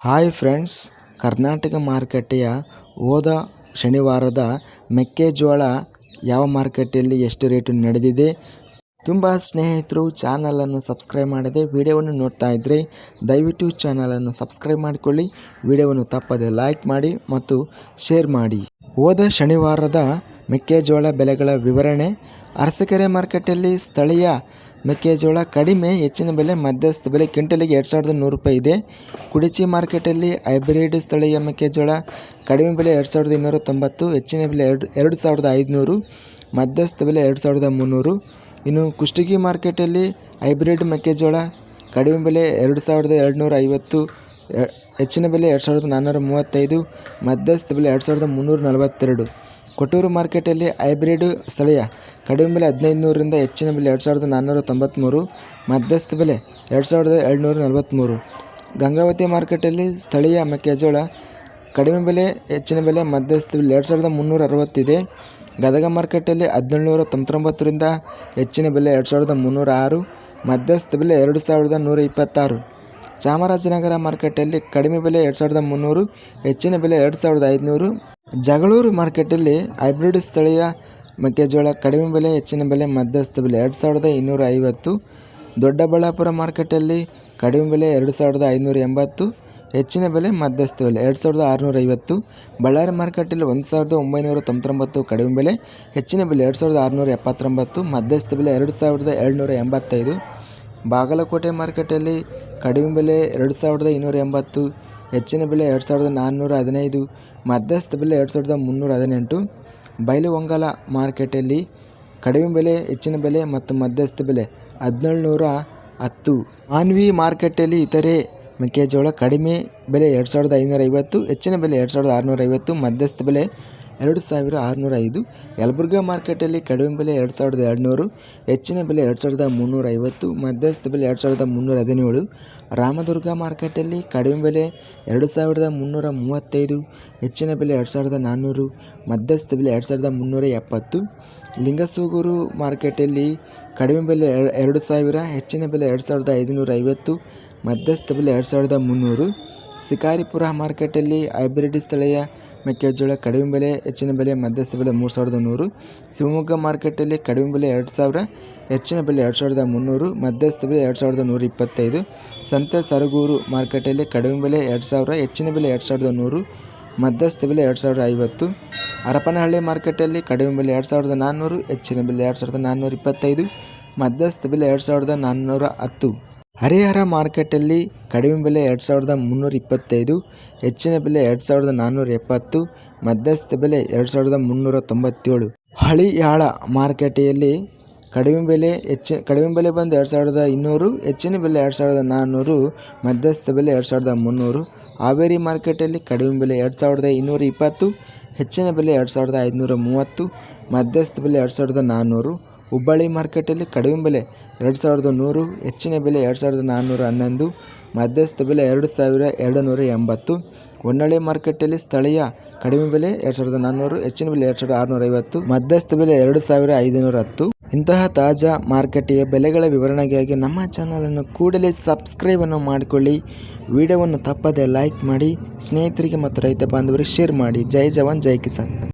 Hi friends Karnataka ಮಾರುಕಟ್ಟೆಯ ಹೋದ ಶನಿವಾರದ ಮೆಕ್ಕೆಜೋಳ ಯಾವ ಮಾರುಕಟ್ಟೆಯಲ್ಲಿ ಎಷ್ಟು ರೇಟು ನಡೆದಿದೆ? ತುಂಬ ಸ್ನೇಹಿತರು ಚಾನಲನ್ನು ಸಬ್ಸ್ಕ್ರೈಬ್ ಮಾಡದೆ ವಿಡಿಯೋವನ್ನು ನೋಡ್ತಾ ಇದ್ದರೆ ದಯವಿಟ್ಟು ಚಾನಲನ್ನು ಸಬ್ಸ್ಕ್ರೈಬ್ ಮಾಡಿಕೊಳ್ಳಿ ವಿಡಿಯೋವನ್ನು ತಪ್ಪದೆ ಲೈಕ್ ಮಾಡಿ ಮತ್ತು ಶೇರ್ ಮಾಡಿ. ಹೋದ ಶನಿವಾರದ ಮೆಕ್ಕೆಜೋಳ ಬೆಲೆಗಳ ವಿವರಣೆ. ಅರಸಕೆರೆ ಮಾರುಕಟ್ಟೆಯಲ್ಲಿ ಸ್ಥಳೀಯ ಮೆಕ್ಕೆಜೋಳ ಕಡಿಮೆ, ಹೆಚ್ಚಿನ ಬೆಲೆ, ಮಧ್ಯಸ್ಥ ಬೆಲೆ ಕ್ವಿಂಟಲಿಗೆ ಎರಡು ಸಾವಿರದ ನೂರು ರೂಪಾಯಿ ಇದೆ. ಕುಡಿಚಿ ಮಾರ್ಕೆಟಲ್ಲಿ ಹೈಬ್ರಿಡ್ ಸ್ಥಳೀಯ ಮೆಕ್ಕೆಜೋಳ ಕಡಿಮೆ ಬೆಲೆ ಎರಡು ಸಾವಿರದ ಇನ್ನೂರ ತೊಂಬತ್ತು, ಹೆಚ್ಚಿನ ಬೆಲೆ ಎರಡು ಎರಡು ಸಾವಿರದ ಐದುನೂರು, ಮಧ್ಯಸ್ಥ ಬೆಲೆ ಎರಡು ಸಾವಿರದ ಮುನ್ನೂರು. ಇನ್ನು ಕುಷ್ಟಗಿ ಮಾರ್ಕೆಟಲ್ಲಿ ಹೈಬ್ರಿಡ್ ಮೆಕ್ಕೆಜೋಳ ಕಡಿಮೆ ಬೆಲೆ ಎರಡು ಸಾವಿರದ ಎರಡುನೂರ ಐವತ್ತು ಹೆಚ್ಚಿನ ಬೆಲೆ ಎರಡು ಸಾವಿರದ ನಾನ್ನೂರ ಮೂವತ್ತೈದು, ಮಧ್ಯಸ್ಥ ಬೆಲೆ ಎರಡು ಸಾವಿರದ ಮುನ್ನೂರ ನಲವತ್ತೆರಡು. ಕೊಟ್ಟೂರು ಮಾರ್ಕೆಟಲ್ಲಿ ಹೈಬ್ರಿಡ್ ಸ್ಥಳೀಯ ಕಡಿಮೆ ಬೆಲೆ ಹದಿನೈದು ನೂರರಿಂದ ಹೆಚ್ಚಿನ ಬೆಲೆ ಎರಡು ಸಾವಿರದ ನಾನ್ನೂರ ತೊಂಬತ್ತ್ಮೂರು ಮಧ್ಯಸ್ಥ ಬೆಲೆ ಎರಡು ಸಾವಿರದ ಏಳ್ನೂರ ನಲವತ್ತ್ಮೂರು ಗಂಗಾವತಿ ಮಾರ್ಕೆಟಲ್ಲಿ ಸ್ಥಳೀಯ ಮೆಕ್ಕೆಜೋಳ ಕಡಿಮೆ ಬೆಲೆ, ಹೆಚ್ಚಿನ ಬೆಲೆ, ಮಧ್ಯಸ್ಥ ಬೆಲೆ ಎರಡು ಸಾವಿರದ ಮುನ್ನೂರ ಅರವತ್ತಿದೆ. ಗದಗ ಮಾರ್ಕೆಟಲ್ಲಿ ಹದಿನೇಳುನೂರ ತೊಂಬತ್ತೊಂಬತ್ತರಿಂದ ಹೆಚ್ಚಿನ ಬೆಲೆ ಎರಡು ಸಾವಿರದ ಮುನ್ನೂರ ಆರು, ಮಧ್ಯಸ್ಥ ಬೆಲೆ ಎರಡು ಸಾವಿರದ ನೂರ ಇಪ್ಪತ್ತಾರು. ಚಾಮರಾಜನಗರ ಮಾರ್ಕೆಟಲ್ಲಿ ಕಡಿಮೆ ಬೆಲೆ ಎರಡು ಸಾವಿರದ ಮುನ್ನೂರು, ಹೆಚ್ಚಿನ ಬೆಲೆ ಎರಡು ಸಾವಿರದ ಐದುನೂರು. ಜಗಳೂರು ಮಾರ್ಕೆಟಲ್ಲಿ ಹೈಬ್ರಿಡ್ ಸ್ಥಳೀಯ ಮೆಕ್ಕೆಜೋಳ ಕಡಿಮೆ ಬೆಲೆ, ಹೆಚ್ಚಿನ ಬೆಲೆ, ಮಧ್ಯಸ್ಥ ಬೆಲೆ ಎರಡು ಸಾವಿರದ ಇನ್ನೂರ ಐವತ್ತು. ದೊಡ್ಡಬಳ್ಳಾಪುರ ಮಾರ್ಕೆಟಲ್ಲಿ ಕಡಿಮೆ ಬೆಲೆ ಎರಡು ಸಾವಿರದ ಐನೂರ ಎಂಬತ್ತು, ಹೆಚ್ಚಿನ ಬೆಲೆ, ಮಧ್ಯಸ್ಥ ಬೆಲೆ ಎರಡು ಸಾವಿರದ ಆರುನೂರ ಐವತ್ತು. ಬಳ್ಳಾರಿ ಮಾರ್ಕೆಟಲ್ಲಿ ಒಂದು ಸಾವಿರದ ಒಂಬೈನೂರ ತೊಂಬತ್ತೊಂಬತ್ತು ಕಡಿಮೆ ಬೆಲೆ, ಹೆಚ್ಚಿನ ಬೆಲೆ ಎರಡು ಸಾವಿರದ ಆರುನೂರ ಎಪ್ಪತ್ತೊಂಬತ್ತು, ಮಧ್ಯಸ್ಥ ಬೆಲೆ ಎರಡು ಸಾವಿರದ ಏಳ್ನೂರ ಎಂಬತ್ತೈದು. ಬಾಗಲಕೋಟೆ ಮಾರ್ಕೆಟಲ್ಲಿ ಕಡಿಮೆ ಬೆಲೆ ಎರಡು ಸಾವಿರದ ಇನ್ನೂರ ಎಂಬತ್ತು, ಹೆಚ್ಚಿನ ಬೆಲೆ ಎರಡು ಸಾವಿರದ ನಾನ್ನೂರ ಹದಿನೈದು, ಮಧ್ಯಸ್ಥ ಬೆಲೆ ಎರಡು ಸಾವಿರದ ಮುನ್ನೂರ ಹದಿನೆಂಟು. ಬೈಲುಹೊಂಗಲ ಮಾರ್ಕೆಟಲ್ಲಿ ಕಡಿಮೆ ಬೆಲೆ, ಹೆಚ್ಚಿನ ಬೆಲೆ ಮತ್ತು ಮಧ್ಯಸ್ಥ ಬೆಲೆ ಹದಿನೇಳು ನೂರ ಹತ್ತು. ಮಾನ್ವಿ ಮಾರ್ಕೆಟಲ್ಲಿ ಇತರೆ ಮೆಕ್ಕೆಜೋಳ ಕಡಿಮೆ ಬೆಲೆ ಎರಡು ಸಾವಿರದ ಐನೂರ ಐವತ್ತು, ಹೆಚ್ಚಿನ ಬೆಲೆ ಎರಡು ಸಾವಿರದ ಆರುನೂರ ಐವತ್ತು, ಮಧ್ಯಸ್ಥ ಬೆಲೆ ಎರಡು ಸಾವಿರ ಆರುನೂರ ಐದು. ಯಲಬುರ್ಗಾ ಮಾರ್ಕೆಟಲ್ಲಿ ಕಡಿಮೆ ಬೆಲೆ ಎರಡು ಸಾವಿರದ ಎರಡುನೂರು, ಹೆಚ್ಚಿನ ಬೆಲೆ ಎರಡು ಸಾವಿರದ ಮುನ್ನೂರ ಐವತ್ತು, ಮಧ್ಯಸ್ಥ ಬೆಲೆ ಎರಡು ಸಾವಿರದ ಮುನ್ನೂರ ಹದಿನೇಳು. ರಾಮದುರ್ಗ ಮಾರ್ಕೆಟಲ್ಲಿ ಕಡಿಮೆ ಬೆಲೆ ಎರಡು ಸಾವಿರದ ಮುನ್ನೂರ ಮೂವತ್ತೈದು, ಹೆಚ್ಚಿನ ಬೆಲೆ ಎರಡು ಸಾವಿರದ ನಾನ್ನೂರು, ಮಧ್ಯಸ್ಥ ಬೆಲೆ ಎರಡು ಸಾವಿರದ ಮುನ್ನೂರ ಎಪ್ಪತ್ತು. ಲಿಂಗಸೂಗೂರು ಮಾರ್ಕೆಟಲ್ಲಿ ಕಡಿಮೆ ಬೆಲೆ ಎರ- ಎರಡು ಸಾವಿರ, ಹೆಚ್ಚಿನ ಬೆಲೆ ಎರಡು ಸಾವಿರದ ಐದುನೂರ ಐವತ್ತು, ಮಧ್ಯಸ್ಥ ಬೆಲೆ ಎರಡು ಸಾವಿರದ ಮುನ್ನೂರು. ಶಿಕಾರಿಪುರ ಮಾರ್ಕೆಟಲ್ಲಿ ಹೈಬ್ರಿಡ್ ಸ್ಥಳೀಯ ಮೆಕ್ಕೆಜೋಳ ಕಡಿಮೆ ಬೆಲೆ, ಹೆಚ್ಚಿನ ಬೆಲೆ, ಮಧ್ಯಸ್ಥ ಬೆಲೆ ಮೂರು ಸಾವಿರದ ನೂರು. ಶಿವಮೊಗ್ಗ ಮಾರ್ಕೆಟಲ್ಲಿ ಕಡಿಮೆ ಬೆಲೆ ಎರಡು ಸಾವಿರ, ಹೆಚ್ಚಿನ ಬೆಲೆ ಎರಡು ಸಾವಿರದ ಮುನ್ನೂರು, ಮಧ್ಯಸ್ಥ ಬೆಲೆ ಎರಡು ಸಾವಿರದ ನೂರ ಇಪ್ಪತ್ತೈದು. ಸಂತೆ ಸರಗೂರು ಮಾರ್ಕೆಟಲ್ಲಿ ಕಡಿಮೆ ಬೆಲೆ ಎರಡು ಸಾವಿರ, ಹೆಚ್ಚಿನ ಬೆಲೆ ಎರಡು ಸಾವಿರದ ನೂರು, ಮಧ್ಯಸ್ಥ ಬೆಲೆ ಎರಡು ಸಾವಿರದ ಐವತ್ತು. ಹರಪನಹಳ್ಳಿ ಮಾರ್ಕೆಟಲ್ಲಿ ಕಡಿಮೆ ಬೆಲೆ ಎರಡು ಸಾವಿರದ ನಾನ್ನೂರು ಹೆಚ್ಚಿನ ಬೆಲೆ ಎರಡು ಸಾವಿರದ ನಾನ್ನೂರ ಇಪ್ಪತ್ತೈದು ಮಧ್ಯಸ್ಥ ಬೆಲೆ ಎರಡು ಸಾವಿರದ ನಾನ್ನೂರ ಹತ್ತು ಹರಿಹರ ಮಾರ್ಕೆಟಲ್ಲಿ ಕಡಿಮೆ ಬೆಲೆ ಎರಡು ಸಾವಿರದ ಮುನ್ನೂರ ಇಪ್ಪತ್ತೈದು ಹೆಚ್ಚಿನ ಬೆಲೆ ಎರಡು ಸಾವಿರದ ನಾನ್ನೂರ ಎಪ್ಪತ್ತು ಮಧ್ಯಸ್ಥ ಬೆಲೆ ಎರಡು ಸಾವಿರದ ಮುನ್ನೂರ ತೊಂಬತ್ತೇಳು ಹಳಿಯಾಳ ಮಾರ್ಕೆಟೆಯಲ್ಲಿ ಕಡಿಮೆ ಬೆಲೆ ಹೆಚ್ಚಿ ಕಡಿಮೆ ಬೆಲೆ ಬಂದು ಎರಡು ಸಾವಿರದ ಇನ್ನೂರು ಹೆಚ್ಚಿನ ಬೆಲೆ ಎರಡು ಸಾವಿರದ ನಾನ್ನೂರು ಮಧ್ಯಸ್ಥ ಬೆಲೆ ಎರಡು ಸಾವಿರದ ಮುನ್ನೂರು ಹಾವೇರಿ ಮಾರ್ಕೆಟಲ್ಲಿ ಕಡಿಮೆ ಬೆಲೆ ಎರಡು ಸಾವಿರದ ಇನ್ನೂರ ಇಪ್ಪತ್ತು ಹೆಚ್ಚಿನ ಬೆಲೆ ಎರಡು ಸಾವಿರದ ಐದುನೂರ ಮೂವತ್ತು, ಮಧ್ಯಸ್ಥ ಬೆಲೆ ಎರಡು ಸಾವಿರದ ನಾನ್ನೂರು, ಹುಬ್ಬಳ್ಳಿ ಮಾರ್ಕೆಟಲ್ಲಿ ಕಡಿಮೆ ಬೆಲೆ ಎರಡು ಸಾವಿರದ ನೂರು, ಹೆಚ್ಚಿನ ಬೆಲೆ ಎರಡು ಸಾವಿರದ ನಾನ್ನೂರ ಹನ್ನೊಂದು, ಮಧ್ಯಸ್ಥ ಬೆಲೆ ಎರಡು ಸಾವಿರ ಎರಡು ನೂರ ಎಂಬತ್ತು ಹೊನ್ನಳ್ಳಿ ಮಾರ್ಕೆಟಲ್ಲಿ ಸ್ಥಳೀಯ ಕಡಿಮೆ ಬೆಲೆ ಎರಡು ಸಾವಿರದ ನಾನ್ನೂರು, ಹೆಚ್ಚಿನ ಬೆಲೆ ಎರಡು ಸಾವಿರದ ಆರುನೂರ ಐವತ್ತು, ಮಧ್ಯಸ್ಥ ಬೆಲೆ ಎರಡು ಸಾವಿರ ಐದುನೂರ ಹತ್ತು. ಇಂತಹ ತಾಜಾ ಮಾರುಕಟ್ಟೆಯ ಬೆಲೆಗಳ ವಿವರಣೆಗಾಗಿ ನಮ್ಮ ಚಾನಲನ್ನು ಕೂಡಲೇ ಸಬ್ಸ್ಕ್ರೈಬನ್ನು ಮಾಡಿಕೊಳ್ಳಿ. ವಿಡಿಯೋವನ್ನು ತಪ್ಪದೆ ಲೈಕ್ ಮಾಡಿ, ಸ್ನೇಹಿತರಿಗೆ ಮತ್ತು ರೈತ ಬಾಂಧವರಿಗೆ ಶೇರ್ ಮಾಡಿ. ಜೈ ಜವಾನ್, ಜೈ ಕಿಸಾನ್.